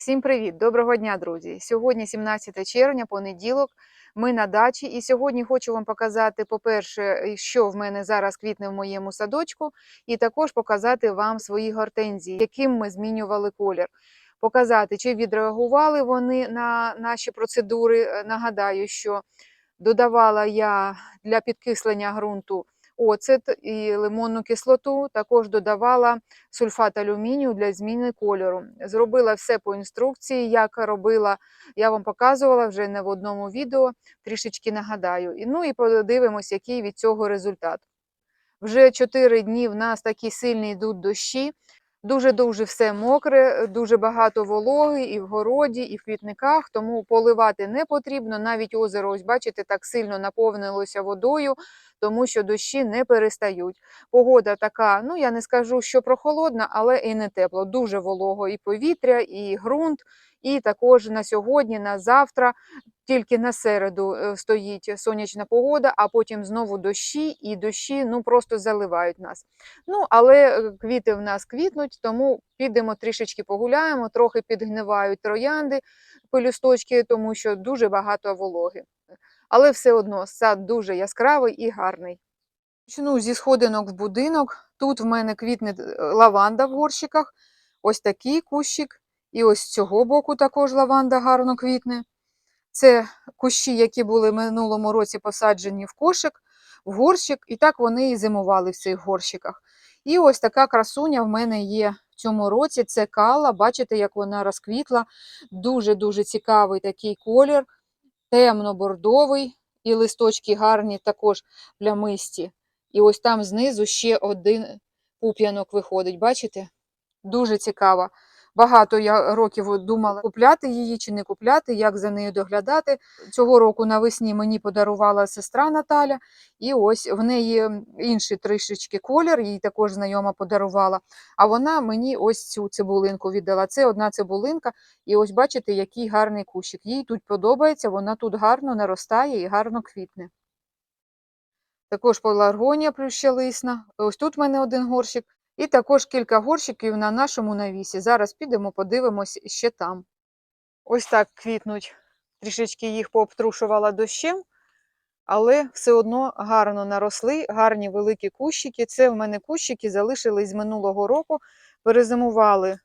Всім привіт! Доброго дня, друзі! Сьогодні 17 червня, понеділок. Ми на дачі, і сьогодні хочу вам показати, по-перше, що в мене зараз квітне в моєму садочку, і також показати вам свої гортензії, яким ми змінювали колір. Показати, чи відреагували вони на наші процедури. Е, Нагадаю, що додавала я для підкислення ґрунту оцет і лимонну кислоту, також додавала сульфат алюмінію для зміни кольору. Зробила все по інструкції, як робила, я вам показувала вже не в одному відео, трішечки нагадаю. Ну і подивимось, який від цього результат. Вже 4 дні в нас такі сильні йдуть дощі. Дуже-дуже все мокре, дуже багато вологи і в городі, і в квітниках, тому поливати не потрібно. Навіть озеро, ось бачите, так сильно наповнилося водою, тому що дощі не перестають. Погода така, ну я не скажу, що прохолодна, але і не тепло. Дуже волого і повітря, і ґрунт. І також на сьогодні, на завтра, тільки на середу е, стоїть сонячна погода, а потім знову дощі, і дощі ну просто заливають нас. Ну, але е, квіти в нас квітнуть, тому підемо трішечки погуляємо, трохи підгнивають троянди, пелюсточки, тому що дуже багато вологи. Але все одно сад дуже яскравий і гарний. Почну зі сходинок в будинок. Тут в мене квітне е, лаванда в горщиках. Ось такий кущик. І ось з цього боку також лаванда гарно квітне. Це кущі, які були в минулому році посаджені в кошик, в горщик, і так вони і зимували в цих горщиках. І ось така красуня в мене є в цьому році. Це кала. Бачите, як вона розквітла. Дуже-дуже цікавий такий колір, темно-бордовий, і листочки гарні, також плямисті. І ось там знизу ще один пуп'янок виходить. Бачите? Дуже цікаво. Багато я років думала, купляти її чи не купляти, як за нею доглядати. Цього року навесні мені подарувала сестра Наталя, і ось в неї інший трішечки колір, їй також знайома подарувала. А вона мені ось цю цибулинку віддала. Це одна цибулинка, і ось бачите, який гарний кущик. Їй тут подобається, вона тут гарно наростає і гарно квітне. Також пеларгонія плющалисна. Ось тут в мене один горщик. І також кілька горщиків на нашому навісі. Зараз підемо, подивимось ще там. Ось так квітнуть. Трішечки їх пообтрушувала дощем, але все одно гарно наросли, гарні великі кущики. Це в мене кущики залишились з минулого року, перезимували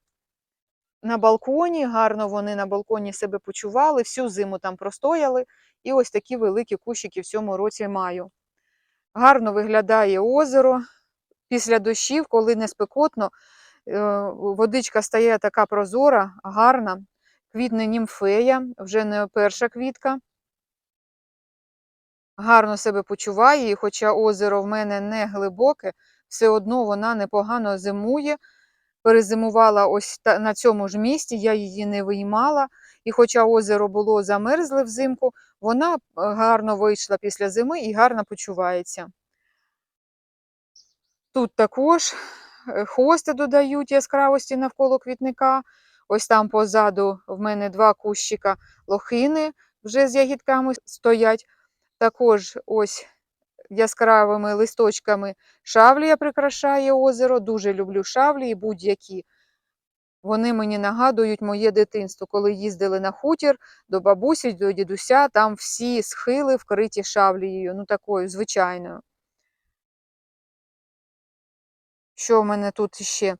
на балконі, гарно вони на балконі себе почували, всю зиму там простояли. І ось такі великі кущики в цьому році маю. Гарно виглядає озеро після дощів, коли не спекотно, е, водичка стає така прозора, гарна, квітне німфея, вже не перша квітка. Гарно себе почуває, і хоча озеро в мене не глибоке, все одно вона непогано зимує. Перезимувала ось на цьому ж місці, я її не виймала. І хоча озеро було замерзле взимку, вона гарно вийшла після зими і гарно почувається. Тут також е, хости додають яскравості навколо квітника. Ось там позаду в мене два кущика лохини вже з ягідками стоять. Також ось яскравими листочками шавлія прикрашає озеро. Дуже люблю шавлії будь-які. Вони мені нагадують моє дитинство, коли їздили на хутір до бабусі, до дідуся, там всі схили вкриті шавлією, ну такою звичайною. Що в мене тут ще?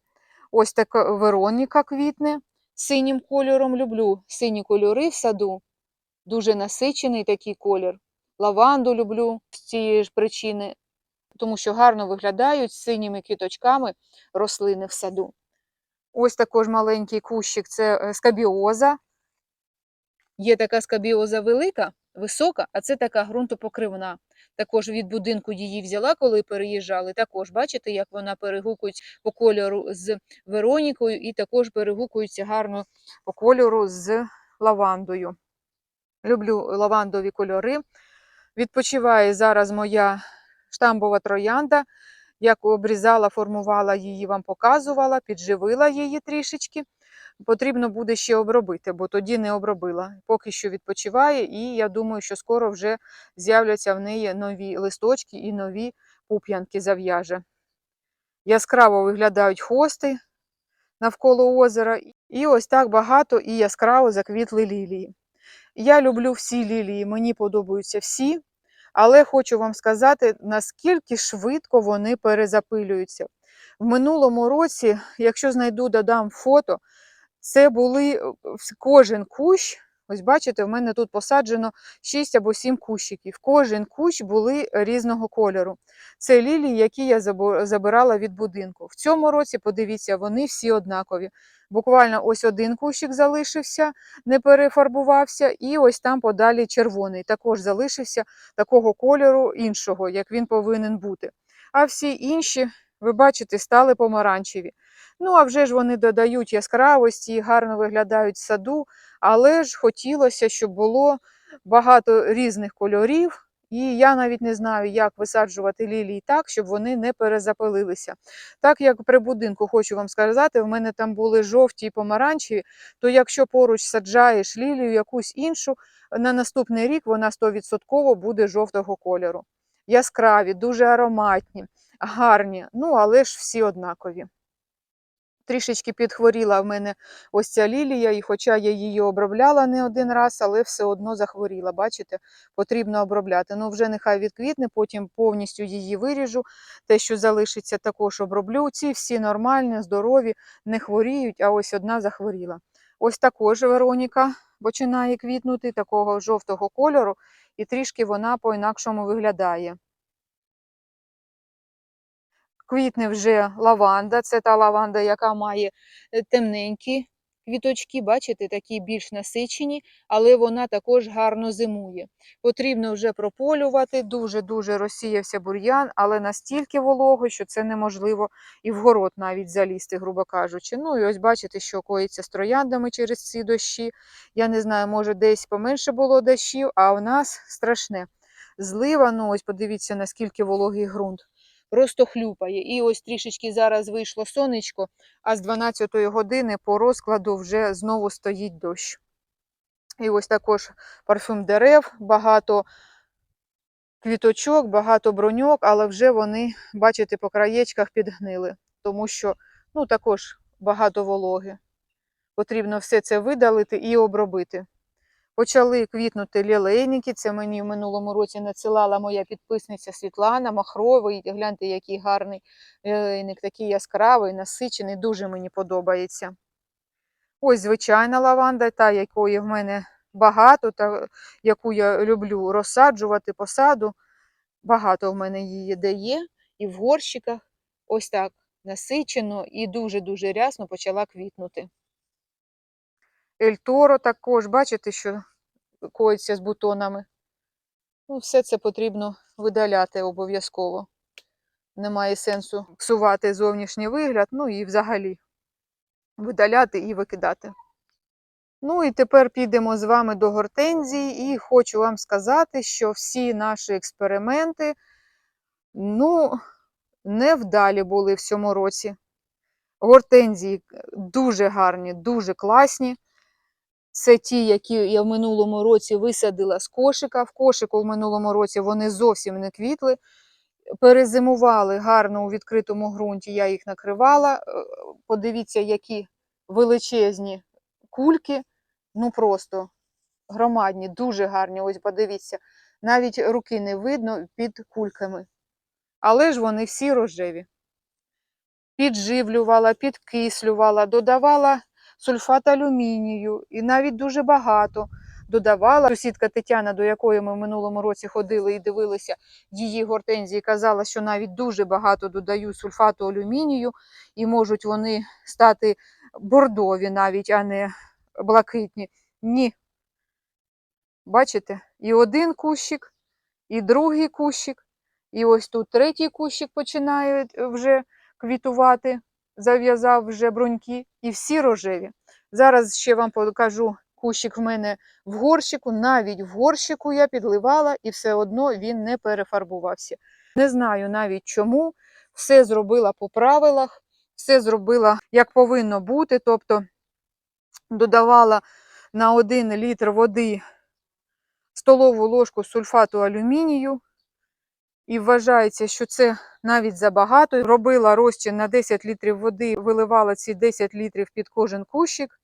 Ось така Вероніка квітне синім кольором. Люблю сині кольори в саду. Дуже насичений такий колір. Лаванду люблю з цієї ж причини, тому що гарно виглядають з синіми квіточками рослини в саду. Ось також маленький кущик це е, скабіоза. Є така скабіоза велика, висока, а це така ґрунтопокривна. Також від будинку її взяла, коли переїжджали. Також бачите, як вона перегукується по кольору з Веронікою, і також перегукується гарно по кольору з лавандою. Люблю лавандові кольори. Відпочиває зараз моя штамбова троянда. Як обрізала, формувала її, вам показувала, підживила її трішечки. Потрібно буде ще обробити, бо тоді не обробила. Поки що відпочиває, і я думаю, що скоро вже з'являться в неї нові листочки і нові пуп'янки зав'яже. Яскраво виглядають хости, навколо озера. І ось так багато і яскраво заквітли лілії. Я люблю всі лілії, мені подобаються всі, але хочу вам сказати, наскільки швидко вони перезапилюються. В минулому році, якщо знайду, додам фото, це були кожен кущ. Ось бачите, в мене тут посаджено 6 або 7 кущиків. Кожен кущ були різного кольору. Це лілії, які я забирала від будинку. В цьому році, подивіться, вони всі однакові. Буквально ось один кущик залишився, не перефарбувався, і ось там подалі червоний. Також залишився такого кольору іншого, як він повинен бути. А всі інші, ви бачите, стали помаранчеві. Ну, а вже ж вони додають яскравості, і гарно виглядають в саду, але ж хотілося, щоб було багато різних кольорів. І я навіть не знаю, як висаджувати лілії так, щоб вони не перезапилилися. Так як при будинку, хочу вам сказати, в мене там були жовті і помаранчеві, то якщо поруч саджаєш лілію якусь іншу, на наступний рік вона 100% буде жовтого кольору. Яскраві, дуже ароматні, гарні, ну але ж всі однакові. Трішечки підхворіла в мене ось ця лілія, і хоча я її обробляла не один раз, але все одно захворіла. Бачите, потрібно обробляти. Ну, вже нехай відквітне, потім повністю її виріжу. Те, що залишиться, також оброблю. Ці всі нормальні, здорові, не хворіють, а ось одна захворіла. Ось також Вероніка починає квітнути такого жовтого кольору, і трішки вона по-інакшому виглядає. Квітне вже лаванда, це та лаванда, яка має е, темненькі квіточки, бачите, такі більш насичені, але вона також гарно зимує. Потрібно вже прополювати, дуже-дуже розсіявся бур'ян, але настільки волого, що це неможливо і в город навіть залізти, грубо кажучи. Ну і ось бачите, що коїться з трояндами через ці дощі. Я не знаю, може десь поменше було дощів, а у нас страшне. Злива, ну ось подивіться, наскільки вологий ґрунт просто хлюпає. І ось трішечки зараз вийшло сонечко, а з 12 години по розкладу вже знову стоїть дощ. І ось також парфюм дерев, багато квіточок, багато броньок, але вже вони, бачите, по краєчках підгнили, тому що ну, також багато вологи. Потрібно все це видалити і обробити. Почали квітнути лілейники. Це мені в минулому році надсилала моя підписниця Світлана Махровий. Гляньте, який гарний лілейник, такий яскравий, насичений, дуже мені подобається. Ось звичайна лаванда, та якої в мене багато, та яку я люблю розсаджувати посаду. Багато в мене її де є, і в горщиках. Ось так насичено і дуже-дуже рясно почала квітнути. Ельторо також, бачите, що коїться з бутонами. Ну, все це потрібно видаляти обов'язково. Немає сенсу псувати зовнішній вигляд, ну і взагалі видаляти і викидати. Ну і тепер підемо з вами до гортензії, і хочу вам сказати, що всі наші експерименти, ну, невдалі були в цьому році. Гортензії дуже гарні, дуже класні. Це ті, які я в минулому році висадила з кошика. В кошику в минулому році вони зовсім не квітли. Перезимували гарно у відкритому ґрунті, я їх накривала. Е, Подивіться, які величезні кульки. Ну просто громадні, дуже гарні. Ось подивіться, навіть руки не видно під кульками. Але ж вони всі рожеві. Підживлювала, підкислювала, додавала сульфат алюмінію і навіть дуже багато додавала. Сусідка Тетяна, до якої ми в минулому році ходили і дивилися її гортензії, казала, що навіть дуже багато додаю сульфату алюмінію, і можуть вони стати бордові навіть, а не блакитні. Ні. Бачите? І один кущик, і другий кущик, і ось тут третій кущик починає вже квітувати, зав'язав вже бруньки, і всі рожеві. Зараз ще вам покажу кущик в мене в горщику. Навіть в горщику я підливала, і все одно він не перефарбувався. Не знаю навіть чому. Все зробила по правилах, все зробила як повинно бути. Тобто додавала на 1 літр води столову ложку сульфату алюмінію І вважається, що це навіть забагато. Робила розчин на 10 літрів води, виливала ці 10 літрів під кожен кущик.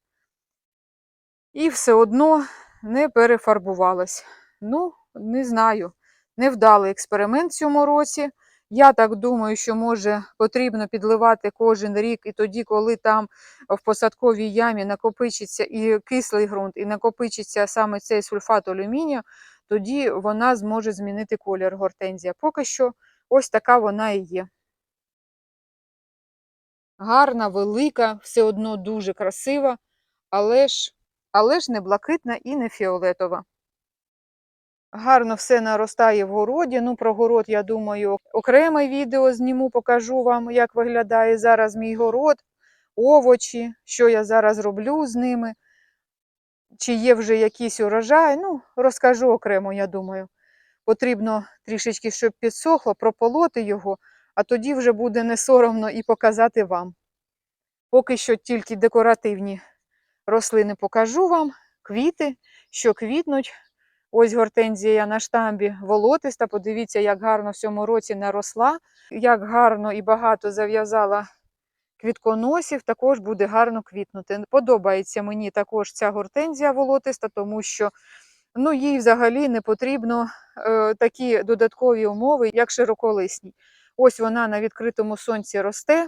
І все одно не перефарбувалась. Ну, не знаю. Невдалий експеримент в цьому році. Я так думаю, що може потрібно підливати кожен рік, і тоді, коли там в посадковій ямі накопичиться і кислий ґрунт, і накопичиться саме цей сульфат алюмінію, тоді вона зможе змінити колір гортензія. Поки що ось така вона і є. Гарна, велика, все одно дуже красива, але ж, але ж не блакитна і не фіолетова. Гарно все наростає в городі. Ну, про город, я думаю, окреме відео зніму, покажу вам, як виглядає зараз мій город, овочі, що я зараз роблю з ними, чи є вже якийсь урожай. Ну, розкажу окремо, я думаю. Потрібно трішечки, щоб підсохло, прополоти його, а тоді вже буде не соромно і показати вам. Поки що тільки декоративні рослини покажу вам, квіти, що квітнуть. Ось гортензія на штамбі волотиста. Подивіться, як гарно в цьому році наросла, як гарно і багато зав'язала квітконосів, також буде гарно квітнути. Подобається мені також ця гортензія волотиста, тому що ну, їй взагалі не потрібно е, такі додаткові умови, як широколисні. Ось вона на відкритому сонці росте.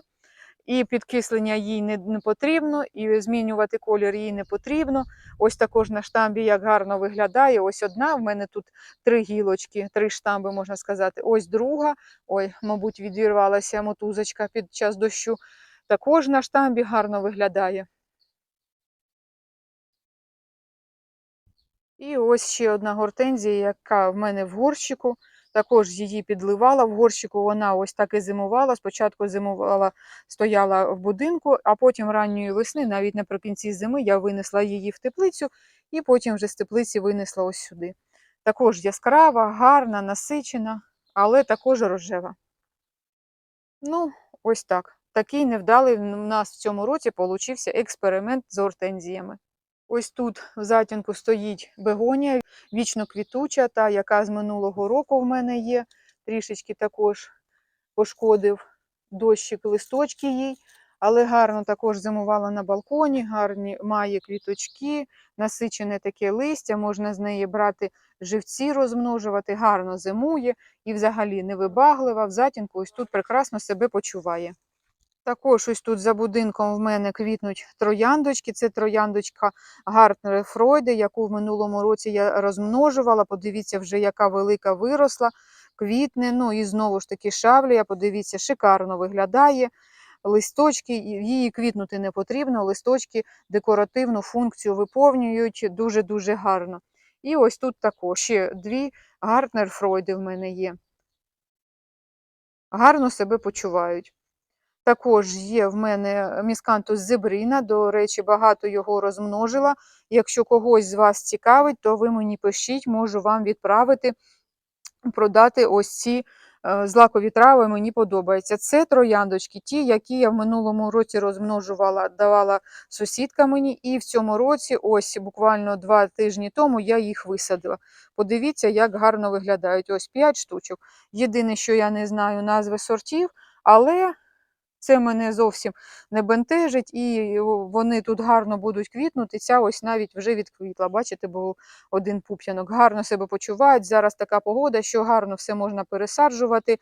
І підкислення їй не, не потрібно, і змінювати колір їй не потрібно. Ось також на штамбі як гарно виглядає. Ось одна. В мене тут три гілочки, три штамби, можна сказати. Ось друга. Ой, мабуть, відірвалася мотузочка під час дощу. Також на штамбі гарно виглядає. І ось ще одна гортензія, яка в мене в горщику. Також її підливала. В горщику вона ось так і зимувала. Спочатку зимувала, стояла в будинку, а потім ранньої весни, навіть наприкінці зими, я винесла її в теплицю і потім вже з теплиці винесла ось сюди. Також яскрава, гарна, насичена, але також рожева. Ну, ось так. Такий невдалий у нас в цьому році получився експеримент з гортензіями. Ось тут в затінку стоїть бегонія, вічно квітуча, та, яка з минулого року в мене є. Трішечки також пошкодив дощик листочки їй, але гарно також зимувала на балконі, гарні має квіточки, насичене таке листя, можна з неї брати живці, розмножувати, гарно зимує і взагалі невибаглива, в затінку ось тут прекрасно себе почуває. Також ось тут за будинком в мене квітнуть трояндочки. Це трояндочка Гартнер Фройде, яку в минулому році я розмножувала. Подивіться, вже яка велика виросла, квітне. Ну і знову ж таки шавлія. Подивіться, шикарно виглядає. Листочки, її квітнути не потрібно, листочки декоративну функцію виповнюють дуже-дуже гарно. І ось тут також ще дві Гартнер Фройди в мене є. Гарно себе почувають. Також є в мене міскантус зебрина, до речі, багато його розмножила. Якщо когось з вас цікавить, то ви мені пишіть, можу вам відправити, продати ось ці е, злакові трави, мені подобаються. Це трояндочки, ті, які я в минулому році розмножувала, давала сусідка мені, і в цьому році, ось буквально два тижні тому, я їх висадила. Подивіться, як гарно виглядають. Ось 5 штучок. Єдине, що я не знаю назви сортів, але. Це мене зовсім не бентежить, і вони тут гарно будуть квітнути. Ця ось навіть вже відквітла. Бачите, був один пуп'янок. Гарно себе почувають. Зараз така погода, що гарно все можна пересаджувати.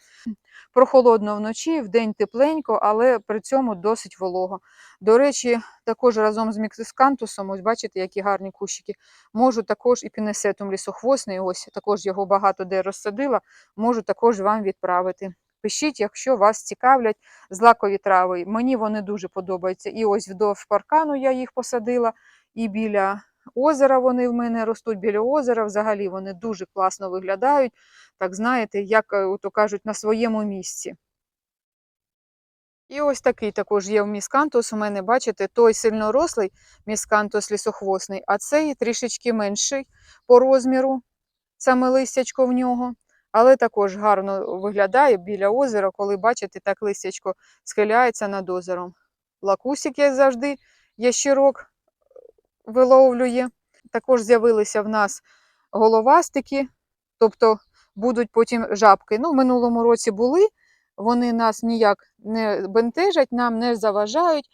Прохолодно вночі, вдень тепленько, але при цьому досить волого. До речі, також разом з міксискантусом, ось бачите, які гарні кущики, можу також і пінесетум лісохвосний, ось також його багато де розсадила, можу також вам відправити. Пишіть, якщо вас цікавлять злакові трави. Мені вони дуже подобаються. І ось вдовж паркану я їх посадила, і біля озера вони в мене ростуть. Біля озера взагалі вони дуже класно виглядають. Так знаєте, як то кажуть, на своєму місці. І ось такий також є в міскантус. У мене, бачите, той сильнорослий міскантус лісохвосний, а цей трішечки менший по розміру, саме листячко в нього але також гарно виглядає біля озера, коли, бачите, так листячко схиляється над озером. Лакусик, як завжди, ящирок виловлює. Також з'явилися в нас головастики, тобто будуть потім жабки. Ну, в минулому році були, вони нас ніяк не бентежать, нам не заважають.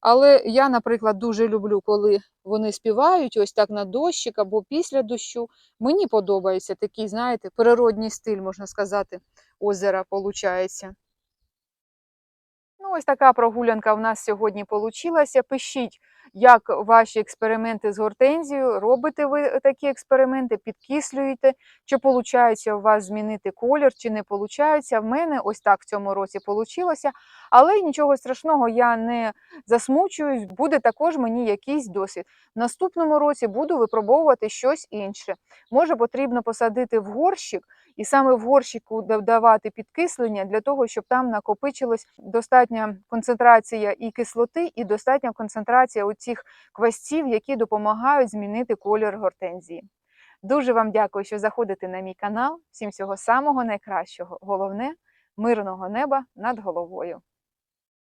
Але я, наприклад, дуже люблю, коли вони співають ось так на дощик або після дощу. Мені подобається такий, знаєте, природній стиль, можна сказати, озера получається. Ну, ось така прогулянка в нас сьогодні получилася. Пишіть, як ваші експерименти з гортензією. Робите ви такі експерименти, підкислюєте, чи виходить у вас змінити колір, чи не виходить. В мене ось так в цьому році вийшло. Але нічого страшного, я не засмучуюсь, буде також мені якийсь досвід. В наступному році буду випробовувати щось інше. Може, потрібно посадити в горщик і саме в горщику додавати підкислення для того, щоб там накопичилась достатня концентрація і кислоти, і достатня концентрація оцих квасців, які допомагають змінити колір гортензії. Дуже вам дякую, що заходите на мій канал. Всім всього самого найкращого. Головне мирного неба над головою.